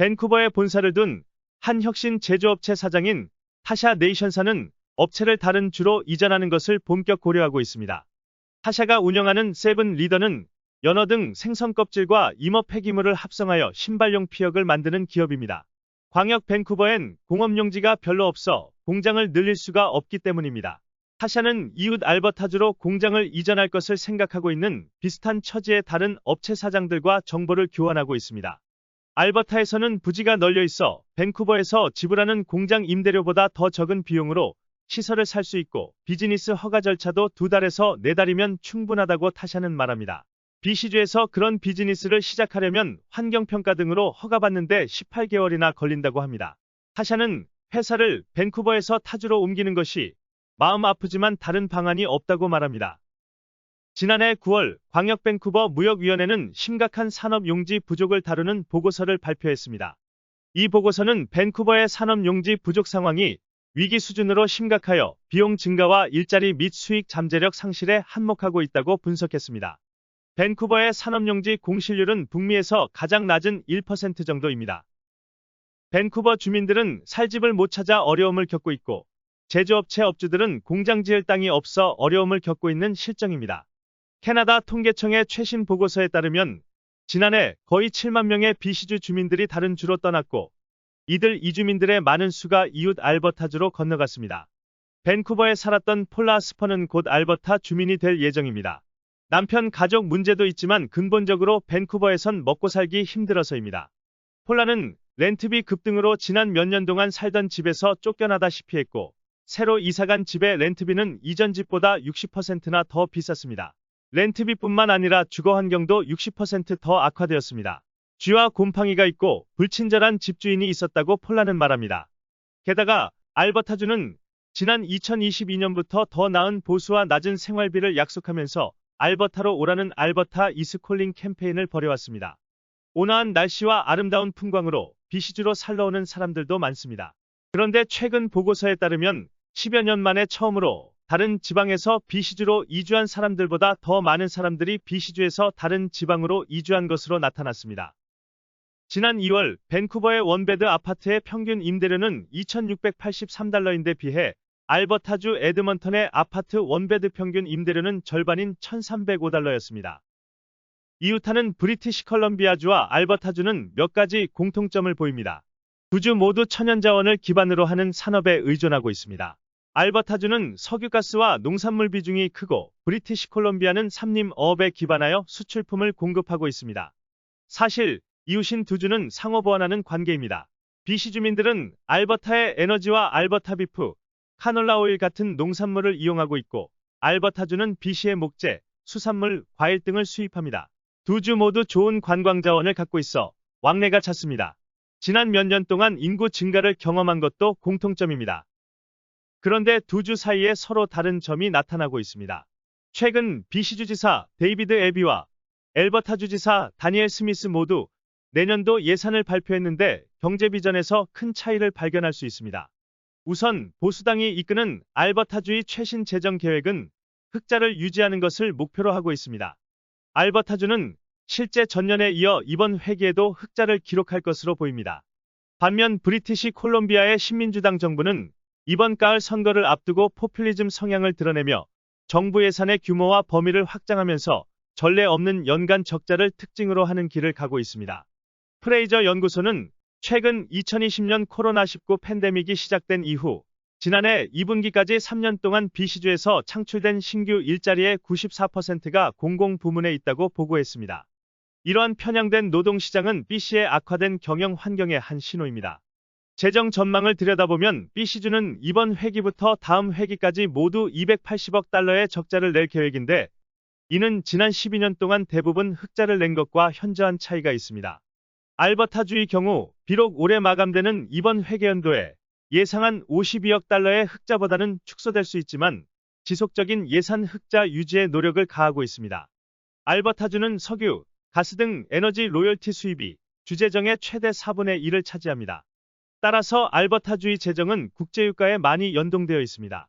밴쿠버에 본사를 둔 한 혁신 제조업체 사장인 타샤 네이션사는 업체를 다른 주로 이전하는 것을 본격 고려하고 있습니다. 타샤가 운영하는 세븐 리더는 연어 등 생선 껍질과 임업 폐기물을 합성하여 신발용 피혁을 만드는 기업입니다. 광역 밴쿠버엔 공업용지가 별로 없어 공장을 늘릴 수가 없기 때문입니다. 타샤는 이웃 알버타주로 공장을 이전할 것을 생각하고 있는 비슷한 처지의 다른 업체 사장들과 정보를 교환하고 있습니다. 알버타에서는 부지가 널려 있어 밴쿠버에서 지불하는 공장 임대료보다 더 적은 비용으로 시설을 살 수 있고 비즈니스 허가 절차도 두 달에서 네 달이면 충분하다고 타샤는 말합니다. 비시주에서 그런 비즈니스를 시작하려면 환경평가 등으로 허가받는데 18개월이나 걸린다고 합니다. 타샤는 회사를 밴쿠버에서 타주로 옮기는 것이 마음 아프지만 다른 방안이 없다고 말합니다. 지난해 9월 광역 밴쿠버 무역위원회는 심각한 산업 용지 부족을 다루는 보고서를 발표했습니다. 이 보고서는 밴쿠버의 산업 용지 부족 상황이 위기 수준으로 심각하여 비용 증가와 일자리 및 수익 잠재력 상실에 한몫하고 있다고 분석했습니다. 밴쿠버의 산업용지 공실률은 북미에서 가장 낮은 1% 정도입니다. 밴쿠버 주민들은 살 집을 못 찾아 어려움을 겪고 있고 제조업체 업주들은 공장 지을 땅이 없어 어려움을 겪고 있는 실정입니다. 캐나다 통계청의 최신 보고서에 따르면 지난해 거의 7만 명의 비시주 주민들이 다른 주로 떠났고 이들 이주민들의 많은 수가 이웃 알버타주로 건너갔습니다. 밴쿠버에 살았던 폴라 스퍼는 곧 알버타 주민이 될 예정입니다. 남편 가족 문제도 있지만 근본적으로 밴쿠버에선 먹고 살기 힘들어서입니다. 폴라는 렌트비 급등으로 지난 몇 년 동안 살던 집에서 쫓겨나다시피 했고 새로 이사간 집의 렌트비는 이전 집보다 60%나 더 비쌌습니다. 렌트비뿐만 아니라 주거 환경도 60%더 악화되었습니다. 쥐와 곰팡이가 있고 불친절한 집주인이 있었다고 폴라는 말합니다. 게다가 알버타주는 지난 2022년부터 더 나은 보수와 낮은 생활비를 약속하면서 알버타로 오라는 알버타 이스콜링 캠페인을 벌여왔습니다. 온화한 날씨와 아름다운 풍광으로 비시주로 살러 오는 사람들도 많습니다. 그런데 최근 보고서에 따르면 10여 년 만에 처음으로 다른 지방에서 비시주로 이주한 사람들보다 더 많은 사람들이 비시주에서 다른 지방으로 이주한 것으로 나타났습니다. 지난 2월 밴쿠버의 원베드 아파트의 평균 임대료는 2,683달러인데 비해 알버타주 에드먼턴의 아파트 원베드 평균 임대료는 절반인 1,305달러였습니다. 이웃하는 브리티시 컬럼비아주와 알버타주는 몇 가지 공통점을 보입니다. 두 주 모두 천연자원을 기반으로 하는 산업에 의존하고 있습니다. 알버타주는 석유가스와 농산물 비중이 크고 브리티시 콜롬비아는 삼림어업에 기반하여 수출품을 공급하고 있습니다. 사실 이웃인 두 주는 상호 보완하는 관계입니다. 비시 주민들은 알버타의 에너지와 알버타 비프, 카놀라 오일 같은 농산물을 이용하고 있고 알버타주는 비시의 목재, 수산물, 과일 등을 수입합니다. 두 주 모두 좋은 관광 자원을 갖고 있어 왕래가 찼습니다. 지난 몇 년 동안 인구 증가를 경험한 것도 공통점입니다. 그런데 두 주 사이에 서로 다른 점이 나타나고 있습니다. 최근 비시주 지사 데이비드 에비와 엘버타 주 지사 다니엘 스미스 모두 내년도 예산을 발표했는데 경제 비전에서 큰 차이를 발견할 수 있습니다. 우선 보수당이 이끄는 알버타주의 최신 재정 계획은 흑자를 유지하는 것을 목표로 하고 있습니다. 알버타주는 실제 전년에 이어 이번 회기에도 흑자를 기록할 것으로 보입니다. 반면 브리티시 콜롬비아의 신민주당 정부는 이번 가을 선거를 앞두고 포퓰리즘 성향을 드러내며 정부 예산의 규모와 범위를 확장하면서 전례 없는 연간 적자를 특징으로 하는 길을 가고 있습니다. 프레이저 연구소는 최근 2020년 코로나19 팬데믹이 시작된 이후 지난해 2분기까지 3년 동안 비시주에서 창출된 신규 일자리의 94%가 공공부문에 있다고 보고했습니다. 이러한 편향된 노동시장은 B씨의 악화된 경영 환경의 한 신호입니다. 재정 전망을 들여다보면 B시주는 이번 회기부터 다음 회기까지 모두 280억 달러의 적자를 낼 계획인데 이는 지난 12년 동안 대부분 흑자를 낸 것과 현저한 차이가 있습니다. 알버타주의 경우 비록 올해 마감되는 이번 회계연도에 예상한 52억 달러의 흑자보다는 축소될 수 있지만 지속적인 예산 흑자 유지에 노력을 가하고 있습니다. 알버타주는 석유, 가스 등 에너지 로열티 수입이 주재정의 최대 4분의 1을 차지합니다. 따라서 알버타주의 재정은 국제유가에 많이 연동되어 있습니다.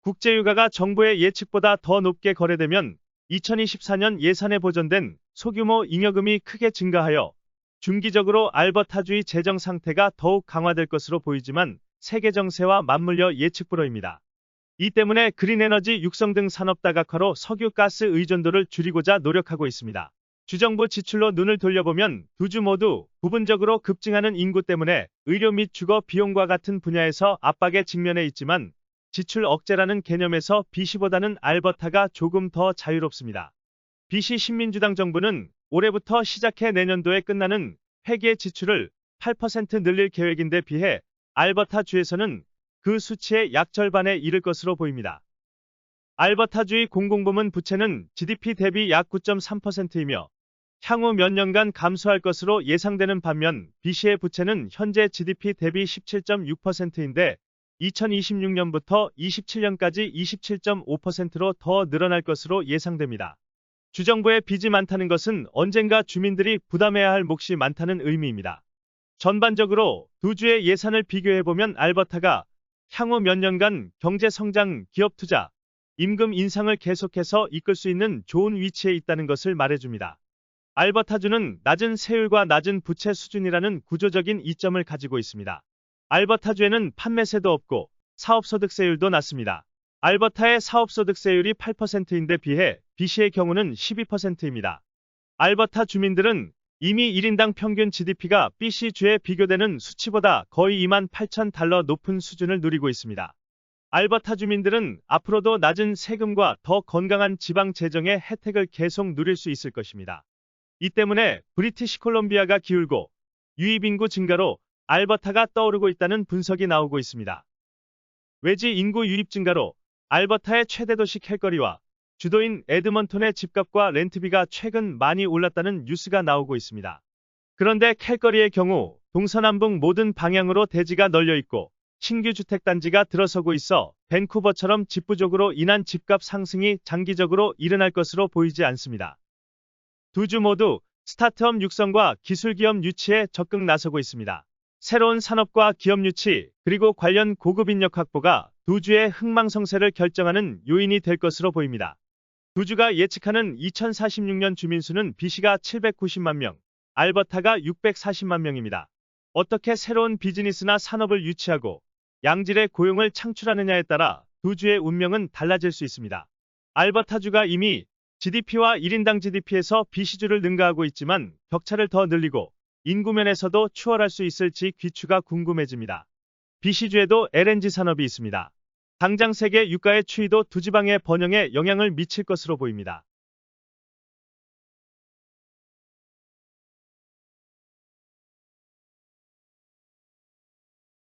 국제유가가 정부의 예측보다 더 높게 거래되면 2024년 예산에 보존된 소규모 잉여금이 크게 증가하여 중기적으로 알버타주의 재정 상태가 더욱 강화될 것으로 보이지만 세계 정세와 맞물려 예측 불허입니다. 이 때문에 그린 에너지 육성 등 산업 다각화로 석유 가스 의존도를 줄이고자 노력하고 있습니다. 주정부 지출로 눈을 돌려보면 두 주 모두 부분적으로 급증하는 인구 때문에 의료 및 주거 비용과 같은 분야에서 압박에 직면해 있지만 지출 억제라는 개념에서 BC보다는 알버타가 조금 더 자유롭습니다. BC 신민주당 정부는 올해부터 시작해 내년도에 끝나는 회계 지출을 8% 늘릴 계획인데 비해 알버타 주에서는 그 수치의 약 절반에 이를 것으로 보입니다. 알버타주의 공공부문 부채는 GDP 대비 약 9.3%이며 향후 몇 년간 감소할 것으로 예상되는 반면 BC의 부채는 현재 GDP 대비 17.6%인데 2026년부터 27년까지 27.5%로 더 늘어날 것으로 예상됩니다. 주정부의 빚이 많다는 것은 언젠가 주민들이 부담해야 할 몫이 많다는 의미입니다. 전반적으로 두 주의 예산을 비교해보면 알버타가 향후 몇 년간 경제 성장, 기업 투자, 임금 인상을 계속해서 이끌 수 있는 좋은 위치에 있다는 것을 말해줍니다. 알버타주는 낮은 세율과 낮은 부채 수준이라는 구조적인 이점을 가지고 있습니다. 알버타주에는 판매세도 없고 사업소득세율도 낮습니다. 알버타의 사업소득세율이 8%인데 비해 BC의 경우는 12%입니다. 알버타 주민들은 이미 1인당 평균 GDP가 BC주에 비교되는 수치보다 거의 2만 8천 달러 높은 수준을 누리고 있습니다. 알버타 주민들은 앞으로도 낮은 세금과 더 건강한 지방 재정의 혜택을 계속 누릴 수 있을 것입니다. 이 때문에 브리티시 콜롬비아가 기울고 유입 인구 증가로 알버타가 떠오르고 있다는 분석이 나오고 있습니다. 외지 인구 유입 증가로 알버타의 최대 도시 캘거리와 주도인 에드먼톤의 집값과 렌트비가 최근 많이 올랐다는 뉴스가 나오고 있습니다. 그런데 캘거리의 경우 동서남북 모든 방향으로 대지가 널려 있고 신규 주택 단지가 들어서고 있어 밴쿠버처럼 집부족으로 인한 집값 상승이 장기적으로 일어날 것으로 보이지 않습니다. 두 주 모두 스타트업 육성과 기술 기업 유치에 적극 나서고 있습니다. 새로운 산업과 기업 유치 그리고 관련 고급 인력 확보가 두 주의 흥망성쇠를 결정하는 요인이 될 것으로 보입니다. 두 주가 예측하는 2046년 주민수는 BC가 790만 명, 알버타가 640만 명입니다. 어떻게 새로운 비즈니스나 산업을 유치하고 양질의 고용을 창출하느냐에 따라 두 주의 운명은 달라질 수 있습니다. 알버타주가 이미 GDP와 1인당 GDP에서 BC주를 능가하고 있지만 격차를 더 늘리고 인구 면에서도 추월할 수 있을지 귀추가 궁금해집니다. BC주에도 LNG 산업이 있습니다. 당장 세계 유가의 추이도 두 지방의 번영에 영향을 미칠 것으로 보입니다.